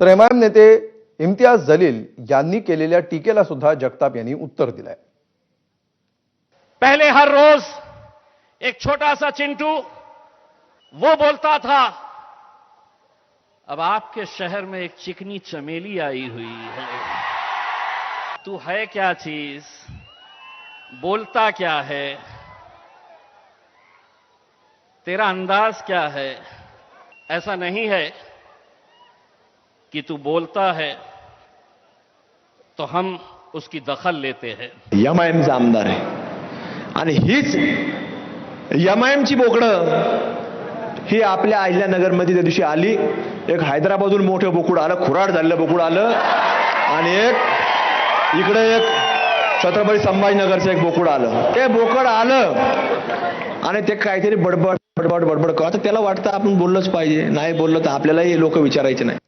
तर एमआयएम नेते इम्तियाज़ जलील यांनी केलेल्या टीकेला सुद्धा जगताप यांनी उत्तर दिलंय. पहले हर रोज एक छोटा सा चिंटू, वो बोलता था, अब आपके शहर में एक चिकनी चमेली आई हुई है। तू है क्या चीज़? बोलता क्या है? तेरा अंदाज क्या है? ऐसा नहीं है। कि तू बोलता है तो हम उसकी दखल लेते हैं। एमआयएमचा आमदार आहे आणि हीच एमआयएमची बोकडं ही आपल्या अहिल्यानगरमध्ये त्या दिवशी आली. एक हैदराबादहून मोठं बोकुड आलं खुराड झालेलं बोकुड आलं. आणि एक इकडे एक छत्रपती संभाजीनगरचं एक बोकुड आलं. ते बोकड आलं. आणि ते काहीतरी बडबड बडबड बडबड कर आता त्याला वाटतं आपण बोललंच पाहिजे. नाही बोललं तर आपल्यालाही लोक विचारायचे नाही.